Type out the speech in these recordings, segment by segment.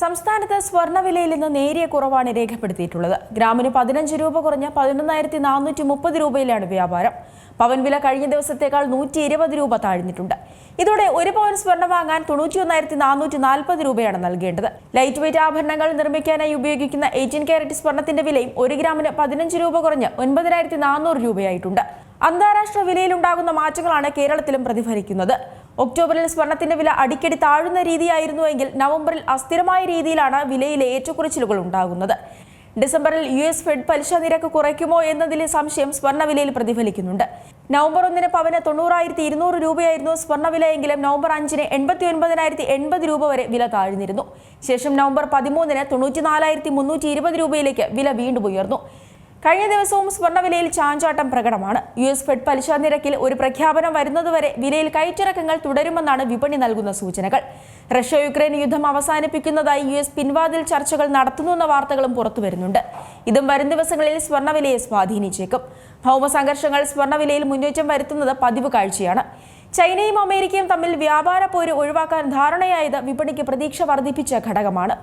സംസ്ഥാനത്ത് സ്വർണവിലയിൽ നിന്ന് നേരിയ കുറവാണ് രേഖപ്പെടുത്തിയിട്ടുള്ളത്. ഗ്രാമിന് പതിനഞ്ച് രൂപ കുറഞ്ഞ പതിനൊന്നായിരത്തി നാനൂറ്റി മുപ്പത് രൂപയിലാണ് വ്യാപാരം. പവൻ വില കഴിഞ്ഞ ദിവസത്തേക്കാൾ നൂറ്റി ഇരുപത് രൂപ താഴ്ന്നിട്ടുണ്ട്. ഇതോടെ ഒരു പവൻ സ്വർണം വാങ്ങാൻ തൊണ്ണൂറ്റിയൊന്നായിരത്തി നാനൂറ്റി നാൽപ്പത് രൂപയാണ് നൽകേണ്ടത്. ലൈറ്റ് വെയിറ്റ് ആഭരണങ്ങൾ നിർമ്മിക്കാനായി ഉപയോഗിക്കുന്ന എയ്റ്റീൻ കാരറ്റ് സ്വർണത്തിന്റെ വിലയും ഒരു ഗ്രാമിന് പതിനഞ്ച് രൂപ കുറഞ്ഞ് ഒൻപതിനായിരത്തി നാനൂറ് രൂപയായിട്ടുണ്ട്. അന്താരാഷ്ട്ര വിലയിലുണ്ടാകുന്ന മാറ്റങ്ങളാണ് കേരളത്തിലും പ്രതിഫലിക്കുന്നത്. ഒക്ടോബറിൽ സ്വർണത്തിന്റെ വില അടിക്കടി താഴുന്ന രീതിയായിരുന്നുവെങ്കിൽ നവംബറിൽ അസ്ഥിരമായ രീതിയിലാണ് വിലയിലെ ഏറ്റക്കുറച്ചിലുകൾ ഉണ്ടാകുന്നത്. ഡിസംബറിൽ യു എസ് ഫെഡ് പലിശ നിരക്ക് കുറയ്ക്കുമോ എന്നതിലെ സംശയം സ്വർണവിലയിൽ പ്രതിഫലിക്കുന്നുണ്ട്. നവംബർ ഒന്നിന് പവന് തൊണ്ണൂറായിരത്തി ഇരുന്നൂറ് രൂപയായിരുന്നു സ്വർണവിലയെങ്കിലും നവംബർ അഞ്ചിന് എൺപത്തി ഒൻപതിനായിരത്തി എൺപത് രൂപ വരെ വില താഴ്ന്നിരുന്നു. ശേഷം നവംബർ പതിമൂന്നിന് തൊണ്ണൂറ്റി നാലായിരത്തി മുന്നൂറ്റി ഇരുപത് രൂപയിലേക്ക് വില വീണ്ടും ഉയർന്നു. കഴിഞ്ഞ ദിവസവും സ്വർണവിലയിൽ ചാഞ്ചാട്ടം പ്രകടമാണ്. യു എസ് ഫെഡ് പലിശ നിരക്കിൽ ഒരു പ്രഖ്യാപനം വരുന്നതുവരെ വിലയിൽ കയറ്റിറക്കങ്ങൾ തുടരുമെന്നാണ് വിപണി നൽകുന്ന സൂചനകൾ. റഷ്യ യുക്രൈൻ യുദ്ധം അവസാനിപ്പിക്കുന്നതായി യു എസ് പിൻവാതിൽ ചർച്ചകൾ നടത്തുന്നുവെന്ന വാർത്തകളും പുറത്തുവരുന്നുണ്ട് ഇതും വരും ദിവസങ്ങളിൽ സ്വർണവിലയെ സ്വാധീനിച്ചേക്കും. ഭൗമസംഘർഷങ്ങൾ സ്വർണവിലയിൽ മുന്നേറ്റം വരുത്തുന്നത് പതിവ് കാഴ്ചയാണ്. ചൈനയും അമേരിക്കയും തമ്മിൽ വ്യാപാര പോര് ഒഴിവാക്കാൻ ധാരണയായത് വിപണിക്ക് പ്രതീക്ഷ വർദ്ധിപ്പിച്ച ഘടകമാണ്.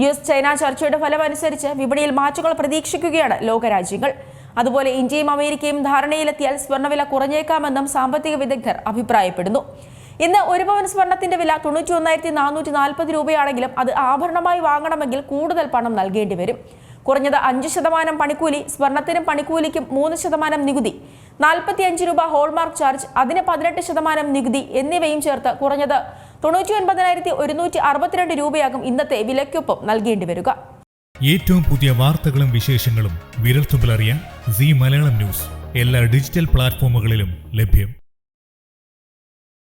യു എസ് ചൈന ചർച്ചയുടെ ഫലമനുസരിച്ച് വിപണിയിൽ മാറ്റങ്ങൾ പ്രതീക്ഷിക്കുകയാണ് ലോകരാജ്യങ്ങൾ. അതുപോലെ ഇന്ത്യയും അമേരിക്കയും ധാരണയിലെത്തിയാൽ സ്വർണവില കുറഞ്ഞേക്കാമെന്നും സാമ്പത്തിക വിദഗ്ധർ അഭിപ്രായപ്പെടുന്നു. ഇന്ന് ഒരു പവൻ സ്വർണത്തിന്റെ വില തൊണ്ണൂറ്റി ഒന്നായിരത്തി നാനൂറ്റി നാൽപ്പത് രൂപയാണെങ്കിലും അത് ആഭരണമായി വാങ്ങണമെങ്കിൽ കൂടുതൽ പണം നൽകേണ്ടി വരും. കുറഞ്ഞത് അഞ്ച് ശതമാനം പണിക്കൂലി സ്വർണത്തിനും പണിക്കൂലിക്കും മൂന്ന് ശതമാനം നികുതി. നാൽപ്പത്തി അഞ്ച് രൂപ ഹോൾമാർക്ക് ചാർജ് അതിന് പതിനെട്ട് ശതമാനം നികുതി എന്നിവയും ചേർത്ത് കുറഞ്ഞത്. തൊണ്ണൂറ്റി ഒൻപതിനായിരത്തി ഒരുന്നൂറ്റി അറുപത്തിരണ്ട് രൂപയാകും ഇന്നത്തെ വിലയ്ക്കൊപ്പം നൽകേണ്ടി വരിക. ഏറ്റവും പുതിയ വാർത്തകളും വിശേഷങ്ങളും വിരൽത്തുമ്പിലറിയാൻ സി മലയാളം ന്യൂസ്. എല്ലാ ഡിജിറ്റൽ പ്ലാറ്റ്ഫോമുകളിലും ലഭ്യം.